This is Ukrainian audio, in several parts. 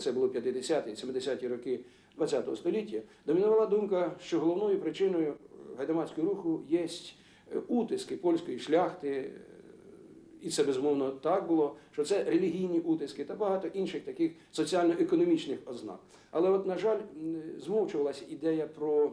це було 50-ті, 70-ті роки ХХ століття, домінувала думка, що головною причиною гайдамацького руху є утиски польської шляхти, і це безумовно так було, що це релігійні утиски та багато інших таких соціально-економічних ознак. Але, от, на жаль, змовчувалася ідея про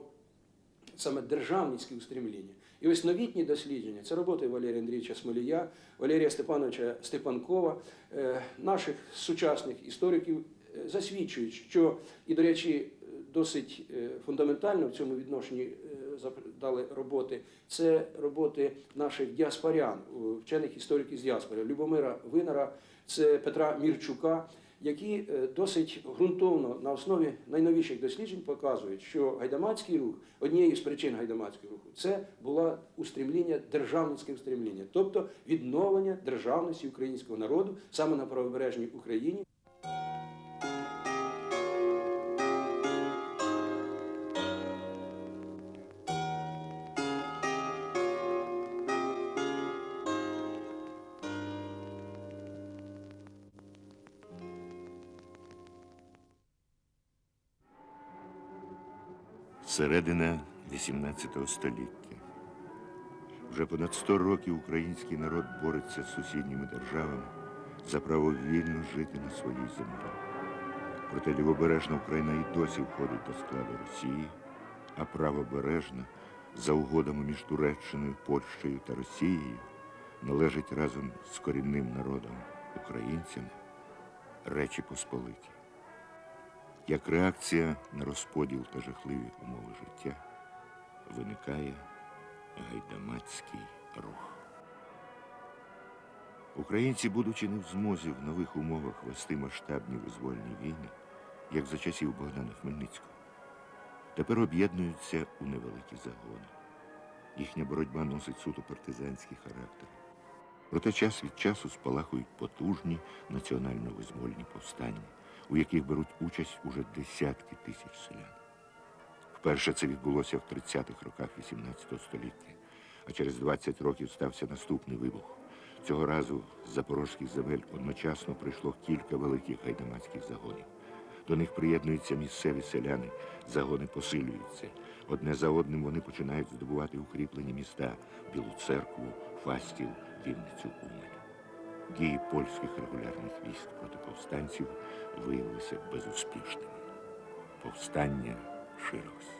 саме державницькі устремління. І ось новітні дослідження, це роботи Валерія Андрійовича Смолія, Валерія Степановича Степанкова, е, наших сучасних істориків засвідчують, що, і, до речі, досить е, фундаментально в цьому відношенні е, дали роботи, це роботи наших діаспорян, вчених істориків з діаспори, Любомира Винара, це Петра Мірчука, які е, досить ґрунтовно на основі найновіших досліджень показують, що гайдамацький рух, однією з причин гайдамацького руху, це було устремління, державницьке устремління, тобто відновлення державності українського народу саме на правобережній Україні. Середина XVIII століття. Вже понад 100 років український народ бореться з сусідніми державами за право вільно жити на своїй землі. Проте лівобережна Україна і досі входить до складу Росії, а правобережна за угодами між Туреччиною, Польщею та Росією належить разом з корінним народом українцям Речі Посполиті. Як реакція на розподіл та жахливі умови життя виникає гайдамацький рух. Українці, будучи не в змозі в нових умовах вести масштабні визвольні війни, як за часів Богдана Хмельницького, тепер об'єднуються у невеликі загони. Їхня боротьба носить суто партизанський характер. Проте час від часу спалахують потужні національно-визвольні повстання, у яких беруть участь уже десятки тисяч селян. Вперше це відбулося в 30-х роках XVIII століття, а через 20 років стався наступний вибух. Цього разу з запорозьких земель одночасно прийшло кілька великих гайдамацьких загонів. До них приєднуються місцеві селяни, загони посилюються. Одне за одним вони починають здобувати укріплені міста Білу церкву, Фастів, Вінницю, Умань. Дії польських регулярних військ проти повстанців виявилися безуспішними. Повстання ширилось.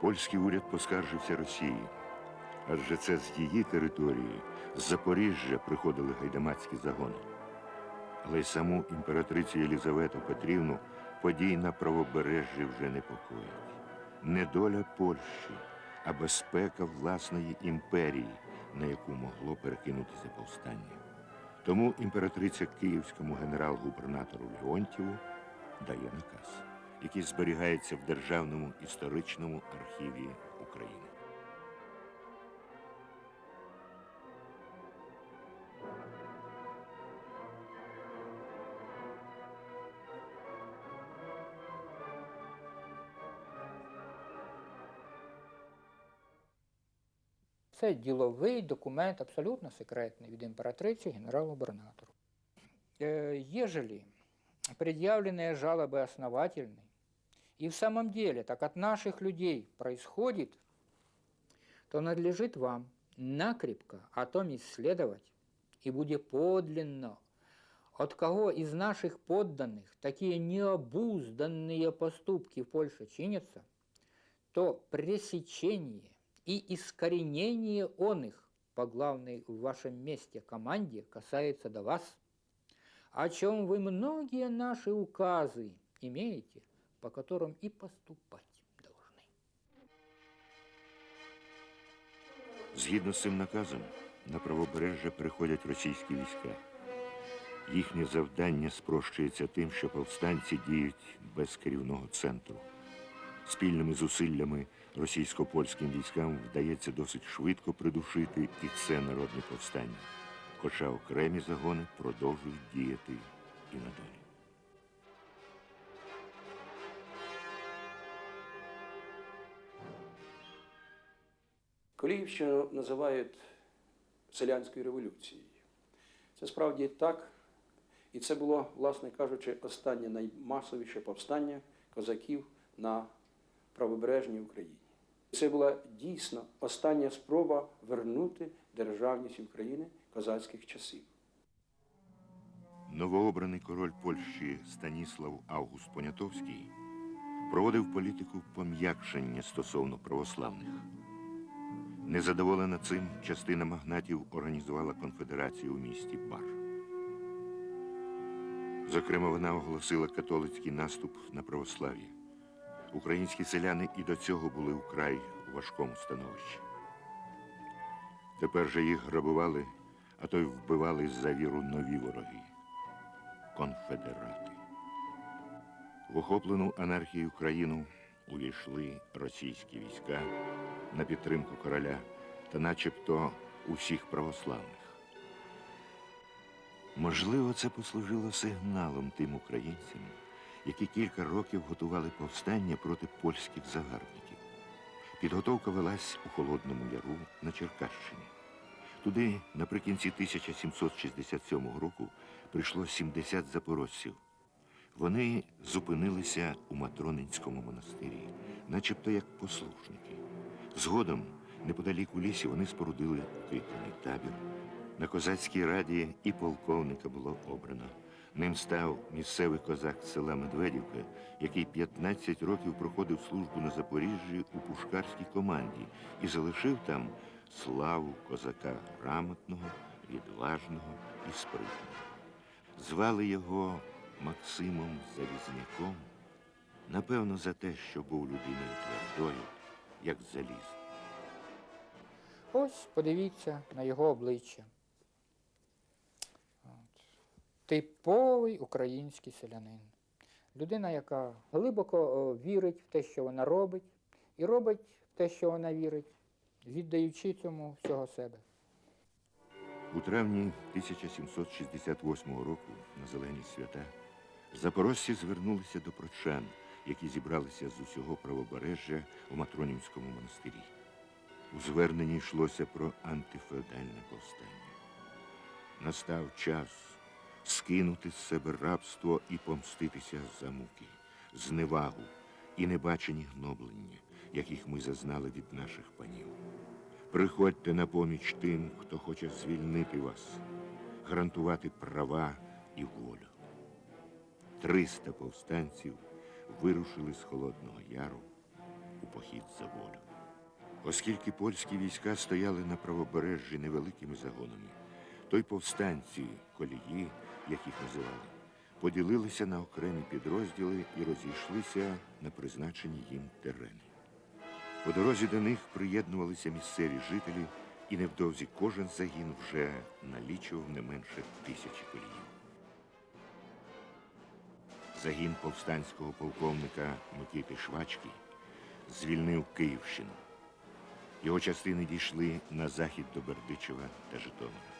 Польський уряд поскаржився Росії, адже це з її території, з Запоріжжя приходили гайдамацькі загони. Але й саму імператрицю Єлізавету Петрівну подій на правобережжі вже непокоїть. Не доля Польщі, а безпека власної імперії, на яку могло перекинутися повстання. Тому імператриця київському генерал-губернатору Леонтьєву дає наказ, який зберігається в Державному історичному архіві України. Це діловий документ абсолютно секретний від імператриці генерал-губернатору. Э, Ежели предъявленные жалобы основательны, и в самом деле так от наших людей происходит, то надлежит вам накрепко о том исследовать, и будет подлинно, от кого из наших подданных такие необузданные поступки в Польше чинятся, то пресечение и искоренение он их по главной в вашем месте команде касается до вас, о чем вы многие наши указы имеете, по которым и поступать должны. Згідно з цим наказом, на правобережжя приходять російські війська. Їхнє завдання спрощується тим, що повстанці діють без керівного центру. Спільними зусиллями російсько-польським військам вдається досить швидко придушити і це народне повстання. Хоча окремі загони продовжують діяти і надалі. Коліївщину називають селянською революцією. Це справді так. І це було, власне кажучи, останнє наймасовіше повстання козаків на правобережній Україні. Це була дійсно остання спроба вернути державність України козацьких часів. Новообраний король Польщі Станіслав Август Понятовський проводив політику пом'якшення стосовно православних. Незадоволена цим, частина магнатів організувала конфедерацію у місті Бар. Зокрема, вона оголосила католицький наступ на православ'я. Українські селяни і до цього були вкрай у важкому становищі. Тепер же їх грабували, а то й вбивали за віру нові вороги конфедерати. В охоплену анархію країну увійшли російські війська на підтримку короля та начебто усіх православних. Можливо, це послужило сигналом тим українцям, які кілька років готували повстання проти польських загарбників. Підготовка велась у Холодному Яру на Черкащині. Туди наприкінці 1767 року прийшло 70 запорожців. Вони зупинилися у Матронинському монастирі, начебто як послушники. Згодом, неподалік у лісі, вони спорудили укріплений табір. На козацькій раді і полковника було обрано. Ним став місцевий козак села Медведівка, який 15 років проходив службу на Запоріжжі у пушкарській команді і залишив там славу козака грамотного, відважного і спритного. Звали його Максимом Залізняком, напевно, за те, що був людиною твердою, як заліз. Ось подивіться на його обличчя. Типовий український селянин. Людина, яка глибоко вірить в те, що вона робить, і робить те, що вона вірить, віддаючи цьому всього себе. У травні 1768 року на зелені свята запорожці звернулися до прочан, які зібралися з усього правобережжя у Матронівському монастирі. У зверненні йшлося про антифеодальне повстання. Настав час скинути з себе рабство і помститися за муки, зневагу і небачені гноблення, яких ми зазнали від наших панів. Приходьте на поміч тим, хто хоче звільнити вас, гарантувати права і волю. Триста повстанців вирушили з Холодного Яру у похід за волю. Оскільки польські війська стояли на правобережжі невеликими загонами, то й повстанці, колії, як їх називали, поділилися на окремі підрозділи і розійшлися на призначені їм терени. По дорозі до них приєднувалися місцеві жителі, і невдовзі кожен загін вже налічував не менше тисячі коліїв. Загін повстанського полковника Микити Швачки звільнив Київщину. Його частини дійшли на захід до Бердичева та Житомира.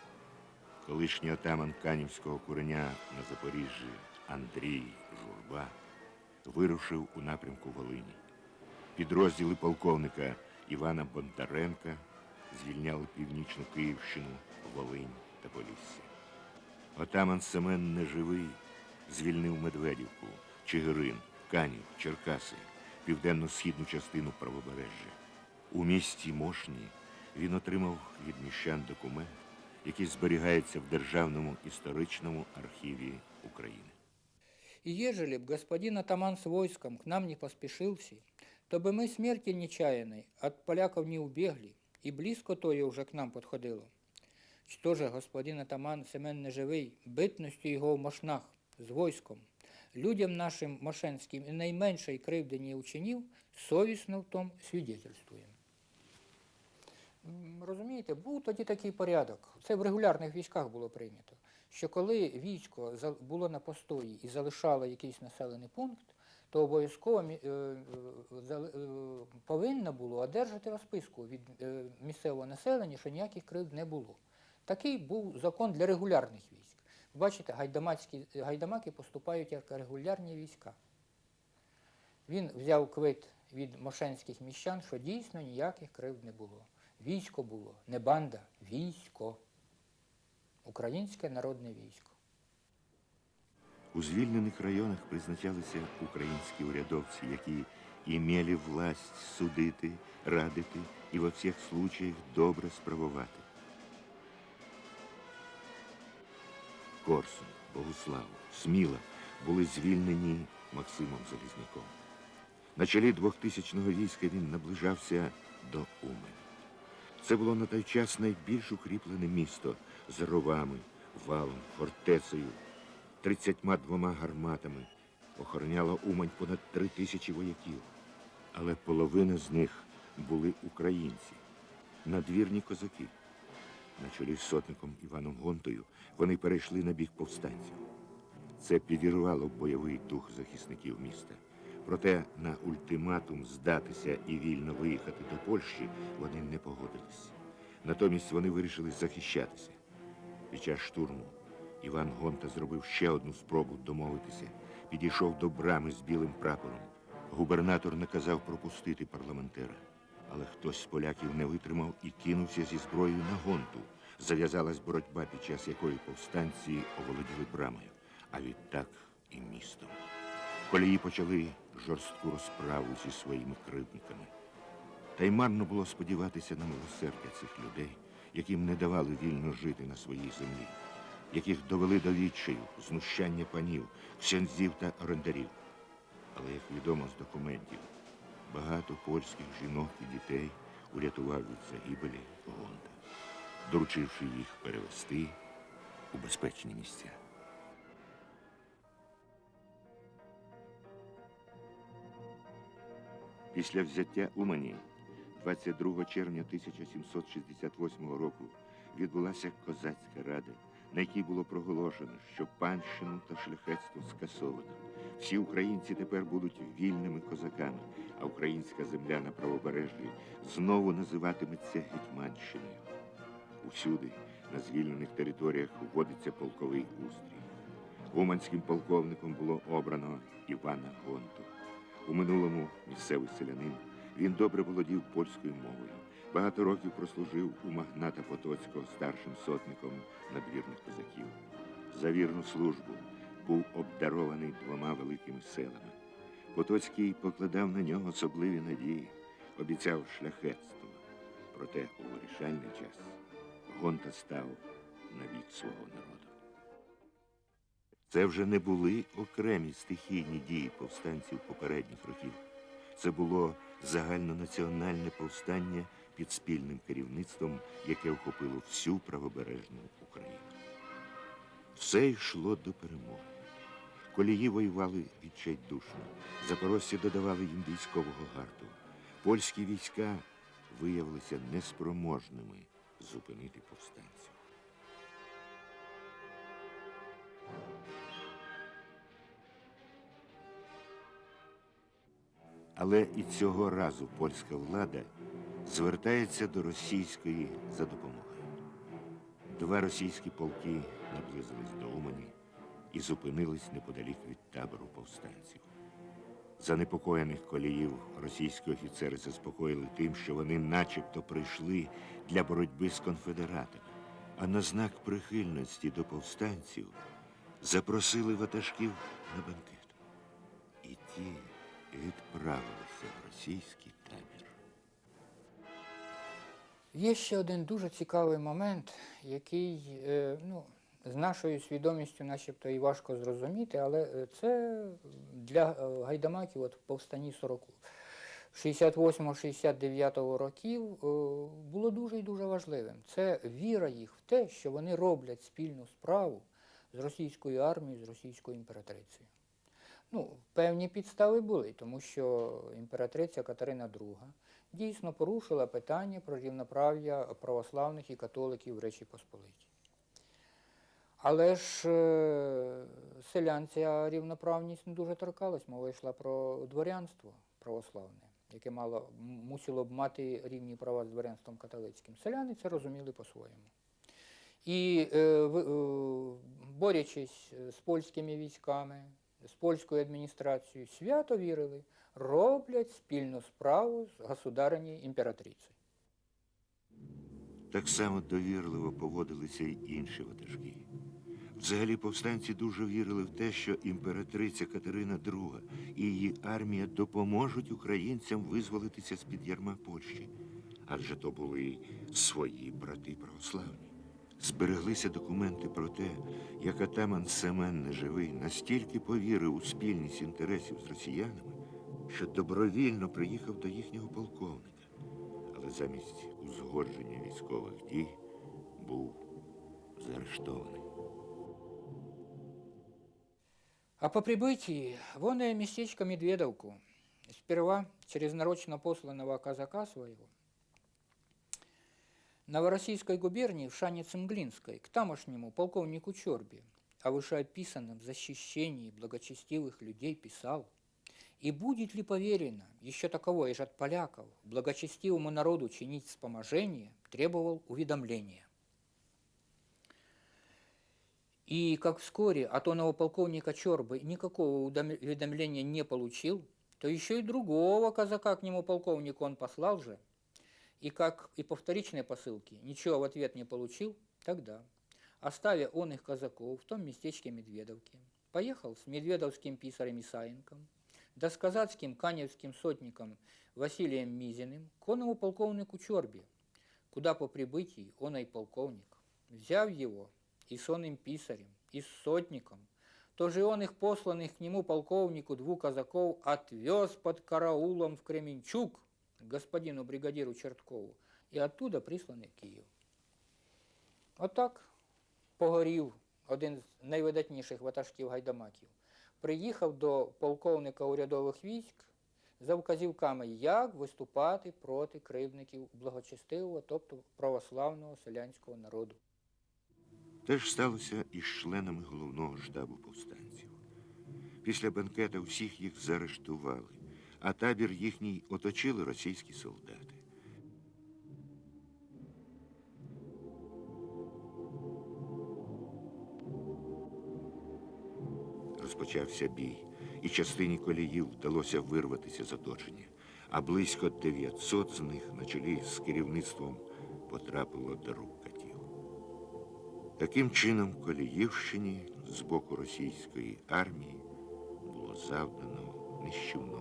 Колишній отаман Канівського куреня на Запоріжжі Андрій Журба вирушив у напрямку Волині. Підрозділи полковника Івана Бондаренка звільняли північну Київщину, Волинь та Полісся. Отаман Семен Неживий звільнив Медведівку, Чигирин, Канів, Черкаси, південно-східну частину правобережжя. У місті Мошні він отримав від міщан документ, який зберігається в Державному історичному архіві України. И ежели б господин атаман с войском к нам не поспешился, то бы мы смерти нечаянной от поляков не убегли, и близко тое уже к нам подходило. Что же господин атаман Семен Неживий, битностью його в Мошнах, з войском, людям нашим мошенським і найменшої кривди не учинив, совісно в том свідетельствуємо. Розумієте, був тоді такий порядок. Це в регулярних військах було прийнято. Що коли військо було на постої і залишало якийсь населений пункт, то обов'язково е, е, е, повинно було одержати розписку від місцевого населення, що ніяких кривд не було. Такий був закон для регулярних військ. Бачите, гайдамаки поступають як регулярні війська. Він взяв квит від мошенських міщан, що дійсно ніяких кривд не було. Військо було, не банда, військо. Українське народне військо. У звільнених районах призначалися українські урядовці, які імели власть судити, радити і во всіх случаях добре справувати. Корсун, Богуслав, Сміла були звільнені Максимом Залізняком. На чолі 2000-го війська він наближався до Умані. Це було на той час найбільш укріплене місто з ровами, валом, фортецею, 32 гарматами. Охороняло Умань понад три тисячі вояків. Але половина з них були українці, надвірні козаки. На чолі з сотником Іваном Гонтою вони перейшли на бік повстанців. Це підірвало бойовий дух захисників міста. Проте на ультиматум здатися і вільно виїхати до Польщі вони не погодились. Натомість вони вирішили захищатися. Під час штурму Іван Гонта зробив ще одну спробу домовитися, підійшов до брами з білим прапором. Губернатор наказав пропустити парламентера. Але хтось з поляків не витримав і кинувся зі зброєю на гонту. Зав'язалась боротьба, під час якої повстанці оволоділи брамою, а відтак і містом. Колії почали жорстку розправу зі своїми кривдниками. Та й марно було сподіватися на милосердя цих людей, яким не давали вільно жити на своїй землі, яких довели до відчаю, знущання панів, ксензів та орендарів. Але, як відомо з документів, багато польських жінок і дітей урятував від загибелі Гонта, доручивши їх перевести у безпечні місця. Після взяття Умані 22 червня 1768 року відбулася козацька рада, на якій було проголошено, що панщину та шляхетство скасовано. Всі українці тепер будуть вільними козаками, а українська земля на правобережжі знову називатиметься Гетьманщиною. Усюди, на звільнених територіях, вводиться полковий устрій. Уманським полковником було обрано Івана Гонту. У минулому місцевий селянин. Він добре володів польською мовою. Багато років прослужив у магната Потоцького старшим сотником надвірних козаків. За вірну службу був обдарований двома великими селами. Потоцький покладав на нього особливі надії, обіцяв шляхетство. Проте у вирішальний час Гонта став на бік свого народу. Це вже не були окремі стихійні дії повстанців попередніх років. Це було загальнонаціональне повстання під спільним керівництвом, яке охопило всю правобережну Україну. Все йшло до перемоги. Колії воювали відчайдушно, запорожці додавали їм військового гарту. Польські війська виявилися неспроможними зупинити повстанців. Але і цього разу польська влада звертається до російської за допомогою. Два російські полки наблизились до Умані і зупинились неподалік від табору повстанців. Занепокоєних коліїв російські офіцери заспокоїли тим, що вони начебто прийшли для боротьби з конфедератами, а на знак прихильності до повстанців запросили ватажків на банкет. І ті відправилися в російський табір. Є ще один дуже цікавий момент, який е, ну, з нашою свідомістю начебто і важко зрозуміти, але е, це для е, гайдамаків от в повстанні 40 68-69 років було дуже і дуже важливим. Це віра їх в те, що вони роблять спільну справу з російською армією, з російською імператрицею. Ну, певні підстави були, тому що імператриця Катерина II дійсно порушила питання про рівноправ'я православних і католиків в Речі Посполитій. Але ж е, селян ця рівноправність не дуже торкалась, мова йшла про дворянство православне, яке мало, мусило б мати рівні права з дворянством католицьким. Селяни це розуміли по-своєму. І е, е, борючись з польськими військами, з польською адміністрацією, свято вірили, роблять спільну справу з государинею імператрицею. Так само довірливо поводилися й інші ватажки. Взагалі повстанці дуже вірили в те, що імператриця Катерина II і її армія допоможуть українцям визволитися з-під ярма Польщі. Адже то були свої брати православні. Збереглися документи про те, як атаман Семен Неживий настільки повірив у спільність інтересів з росіянами, що добровільно приїхав до їхнього полковника. Але замість узгодження військових дій був заарештований. А по прибытии вон и местечко Медведовку, сперва через нарочно посланного казака своего, Новороссийской губернии в Шанице-Мглинской к тамошнему полковнику Чорби о вышеописанном защищении благочестивых людей писал, и будет ли поверено, еще таковое же от поляков, благочестивому народу чинить вспоможение, требовал уведомления. И как вскоре от оного полковника Чорбы никакого уведомления не получил, то еще и другого казака к нему полковнику он послал же, и как и по вторичной посылке ничего в ответ не получил, тогда, оставя он их казаков в том местечке Медведовки, поехал с медведовским писарем Исаенком, да с казацким каневским сотником Василием Мизиным к оному полковнику Чорбе, куда по прибытии он и полковник, взяв его и с оным писарем, и с сотником, то же он их посланных к нему полковнику двух казаков отвез под караулом в Кременчук господину бригадиру Черткову і оттуда присланий в Київ. Отак погорів один з найвидатніших ватажків гайдамаків. Приїхав до полковника урядових військ за вказівками, як виступати проти кривдників благочестивого, тобто православного селянського народу. Те ж сталося і з членами головного штабу повстанців. Після бенкета всіх їх заарештували, а табір їхній оточили російські солдати. Розпочався бій, і частині коліїв вдалося вирватися з оточення, а близько 900 з них на чолі з керівництвом потрапило до рук катів. Таким чином, Коліївщині з боку російської армії було завдано нищівного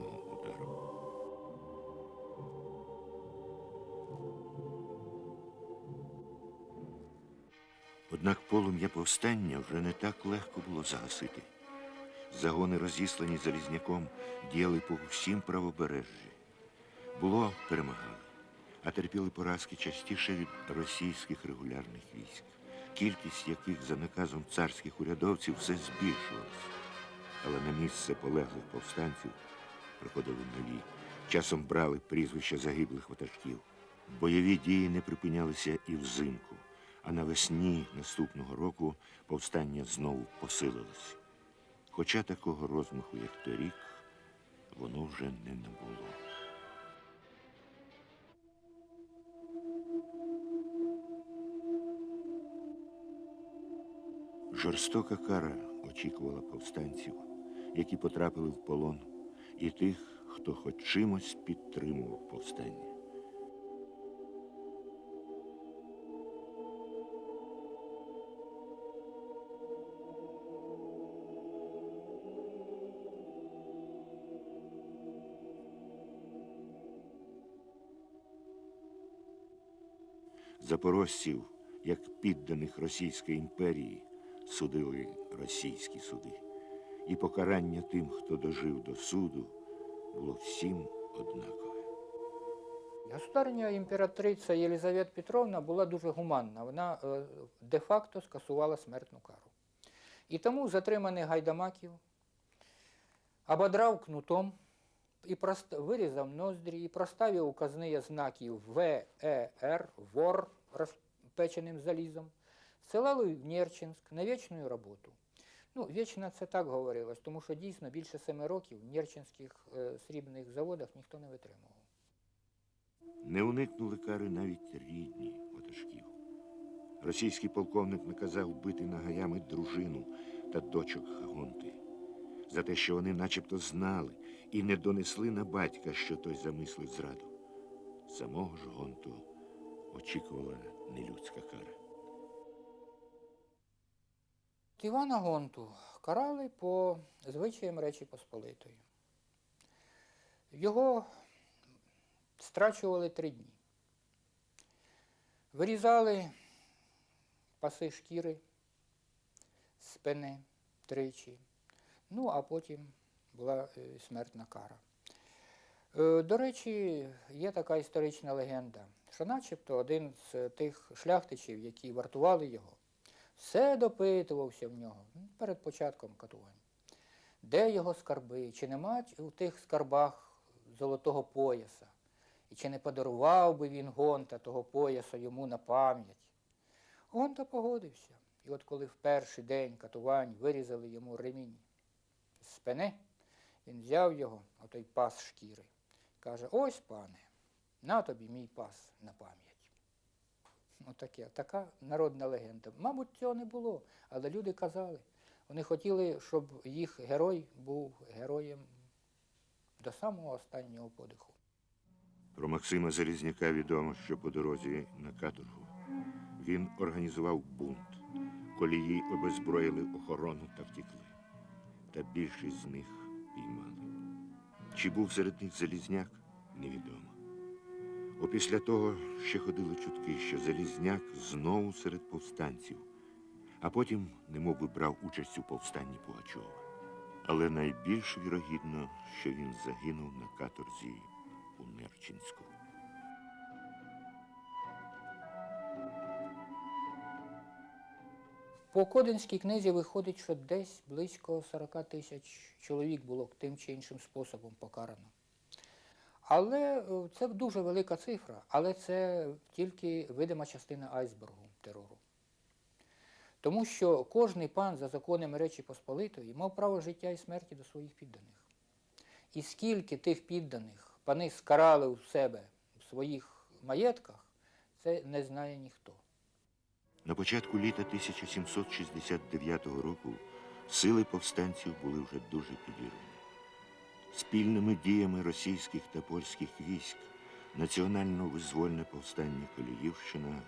Однак полум'я повстання вже не так легко було загасити. Загони, розіслані залізняком, діяли по всім правобережжі. Було перемагали, а терпіли поразки частіше від російських регулярних військ, кількість яких за наказом царських урядовців все збільшувалася. Але на місце полеглих повстанців приходили нові. Часом брали прізвища загиблих ватажків. Бойові дії не припинялися і взимку, а навесні наступного року повстання знову посилилось. Хоча такого розмаху, як торік, воно вже не набуло. Жорстока кара очікувала повстанців, які потрапили в полон, і тих, хто хоч чимось підтримував повстання. Запорожців, як підданих Російської імперії, судили російські суди. І покарання тим, хто дожив до суду, було всім однакове. Государня імператриця Єлизавета Петровна була дуже гуманна. Вона е, де-факто скасувала смертну кару. І тому затриманий гайдамаків ободрав кнутом і прост... вирізав ноздрі і проставив указні знаки ВЕР, вор розпеченим залізом, ссилали в Нерчинськ на вічну роботу. Ну, вічно це так говорилось, тому що дійсно більше семи років в Нерчинських е, срібних заводах ніхто не витримував. Не уникнули кари навіть рідні ватажків. Російський полковник наказав бити нагаями дружину та дочок Гонти за те, що вони начебто знали і не донесли на батька, що той замислив зраду. Самого ж Гонту очікувала нелюдська кара. Івана Гонту карали по звичаям Речі Посполитої. Його страчували три дні. Вирізали паси шкіри, спини тричі. Ну, а потім була е, смертна кара. Е, До речі, є така історична легенда, що начебто один з тих шляхтичів, які вартували його, все допитувався в нього перед початком катувань. Де його скарби, чи нема у тих скарбах золотого пояса, і чи не подарував би він Гонта того пояса йому на пам'ять. Гонта погодився. І от коли в перший день катувань вирізали йому ремінь з спини, він взяв його, отой пас шкіри, каже: ось, пане, на тобі мій пас на пам'ять. Отаке, така народна легенда. Мабуть, цього не було, але люди казали. Вони хотіли, щоб їх герой був героєм до самого останнього подиху. Про Максима Залізняка відомо, що по дорозі на каторгу він організував бунт. Колії обезброїли охорону та втекли. Та більшість з них піймали. Чи був серед них Залізняк, невідомо. Опісля того ще ходили чутки, що Залізняк знову серед повстанців, а потім немов би брав участь у повстанні Пугачова. Але найбільш вірогідно, що він загинув на каторзі у Нерчинську. По Кодинській книзі виходить, що десь близько 40 тисяч чоловік було тим чи іншим способом покарано. Але е, це дуже велика цифра, але це тільки видима частина айсбергу терору. Тому що кожний пан за законами Речі Посполитої мав право життя і смерті до своїх підданих. І скільки тих підданих пани скарали у себе в своїх маєтках, це не знає ніхто. На початку літа 1769 року сили повстанців були вже дуже підірвані. Спільними діями російських та польських військ національно-визвольне повстання Коліївщина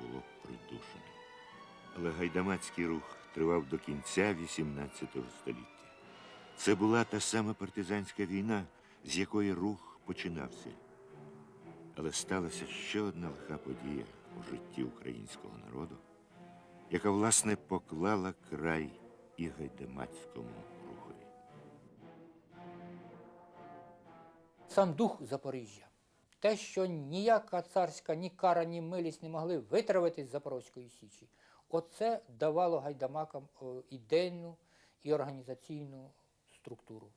було придушене. Але гайдамацький рух тривав до кінця XVIII століття. Це була та сама партизанська війна, з якої рух починався. Але сталася ще одна лиха подія у житті українського народу, яка, власне, поклала край і гайдамацькому Сам дух Запоріжжя. Те, що ніяка царська, ні кара, ні милість не могли витравити з Запорозької Січі, оце давало гайдамакам ідейну і організаційну структуру.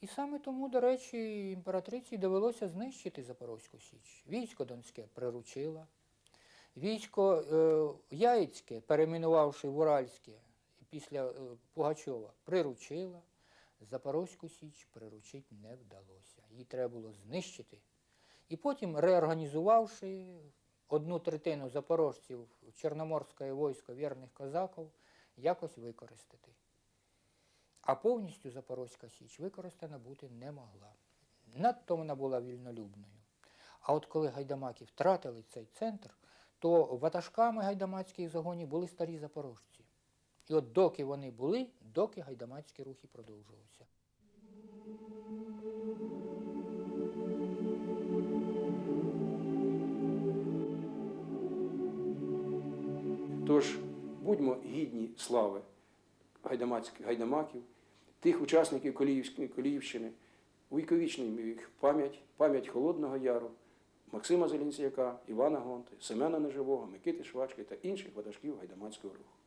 І саме тому, до речі, імператриці довелося знищити Запорозьку Січ. Військо Донське приручила, військо е, Яїцьке, перейменувавши в Уральське після е, Пугачова, приручила. Запорозьку Січ приручити не вдалося. Її треба було знищити. І потім, реорганізувавши одну третину запорожців Чорноморське військо вірних козаків, якось використати. А повністю Запорозька Січ використана бути не могла. Надто вона була вільнолюбною. А от коли гайдамаки втратили цей центр, то ватажками гайдамацьких загонів були старі запорожці. І от доки вони були, доки гайдамацькі рухи продовжувалися. Тож будьмо гідні слави гайдамаків, тих учасників Коліївщини, увіковічнимо їх пам'ять, пам'ять Холодного Яру, Максима Зелінцяка, Івана Гонти, Семена Неживого, Микити Швачки та інших ватажків гайдамацького руху.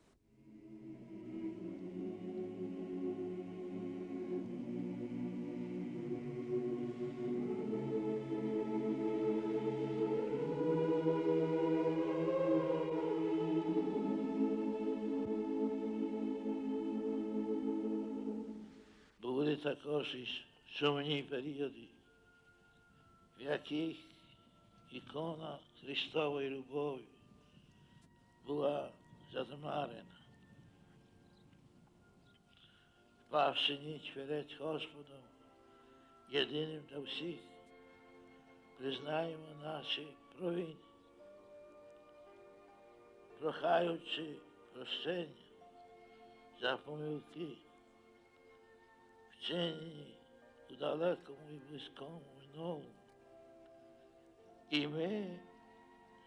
І сумні періоди, в яких ікона Христової любові була затмарена. Впавши ніч перед Господом, єдиним для всіх, признаємо наші провини, прохаючи прощення, за помилки, вчинені у далекому і близькому минулому. І ми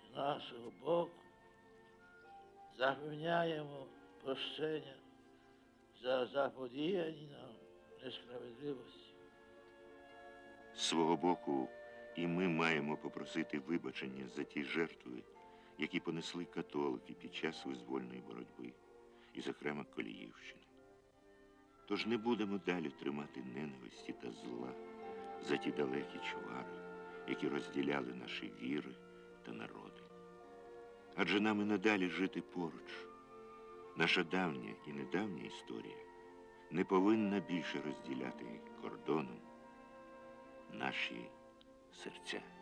з нашого боку запевняємо прощення за заподіяні нам несправедливості. Свого боку, і ми маємо попросити вибачення за ті жертви, які понесли католики під час визвольної боротьби, і, зокрема, Коліївщини. Тож не будемо далі тримати ненависті та зла за ті далекі чвари, які розділяли наші віри та народи. Адже нам і надалі жити поруч. Наша давня і недавня історія не повинна більше розділяти кордоном наші серця.